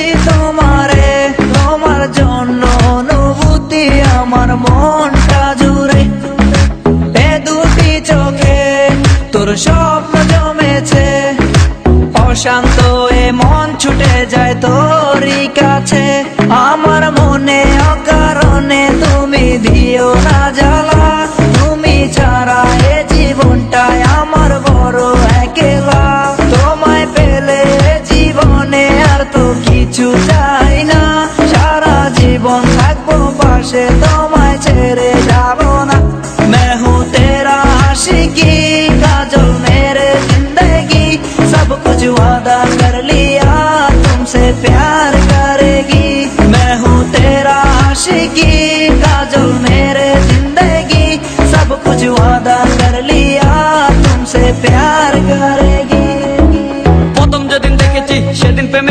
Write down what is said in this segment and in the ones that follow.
তোমারে, তোমার জন্য অনুভূতি আমার মনটা জুড়ে। এ দুটি চোখে তোর স্বপ্ন জমেছে। অশান্ত এ মন ছুটে যায় তোর কাছে। তো কিছু চাই না সারা জীবন থাকবো পাশে তোমায় ছেড়ে যাব না मैं हूँ तेरा आशिकी काजल मेरे जिंदगी सब कुछ वादा कर लिया तुमसे प्यार करेगी मैं हूँ तेरा आशिकी काजल मेरे जिंदगी सब कुछ वादा कर लिया तुमसे प्यार करेगी প্রথম যেদিন দেখেছি সেদিন প্রেমে পড়েছি প্রেমে পড়ে ভালোবেসে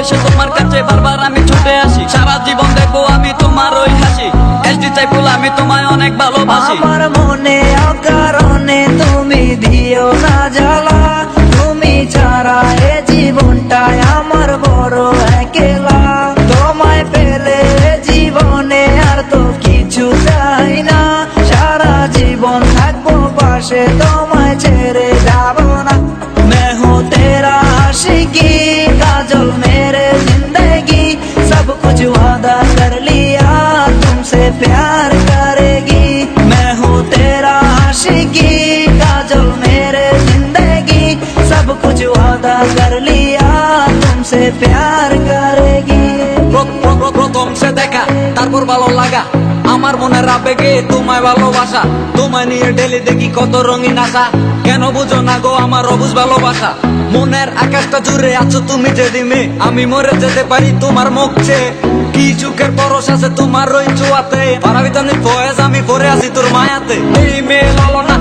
ভালোবেসে তোমার কাছে বারবার আমি ছুটে আসি। সারা জীবন দেখব আমি তোমার ওই হাসি। এসডি চাইপুল আমি তোমায় অনেক ভালোবাসি। আমার মনে অকারণে তুমি দিও না জ্বালা তুমি ছাড়া এ জীবনটাই আমার বড় একলা। তোমায় পেলে জীবনে আর তো কিছু চাই না। সারা জীবন থাকব পাশে তোমায় মুঝসে প্যার করেগি প্রথম সে দেখা, তারপর ভালো লাগা। আমার মনের আবেগে তোমায় ভালোবাসা। তোমায় নিয়ে ডেলি দেখি কত রঙিন আশা। কেন বুঝো না গো আমার অবুজ ভালোবাসা? মনের আকাশটা জুড়ে আছো তুমি যে দিমে আমি মরে যেতে পারি তোমার মুখছে কি চুকের পরশ আছে তোমার রই চুয়াতে। পারাবিতানি ফয়েজ, আমি পরে আছি তোর মায়াতে। এই মেয়ে ভালো না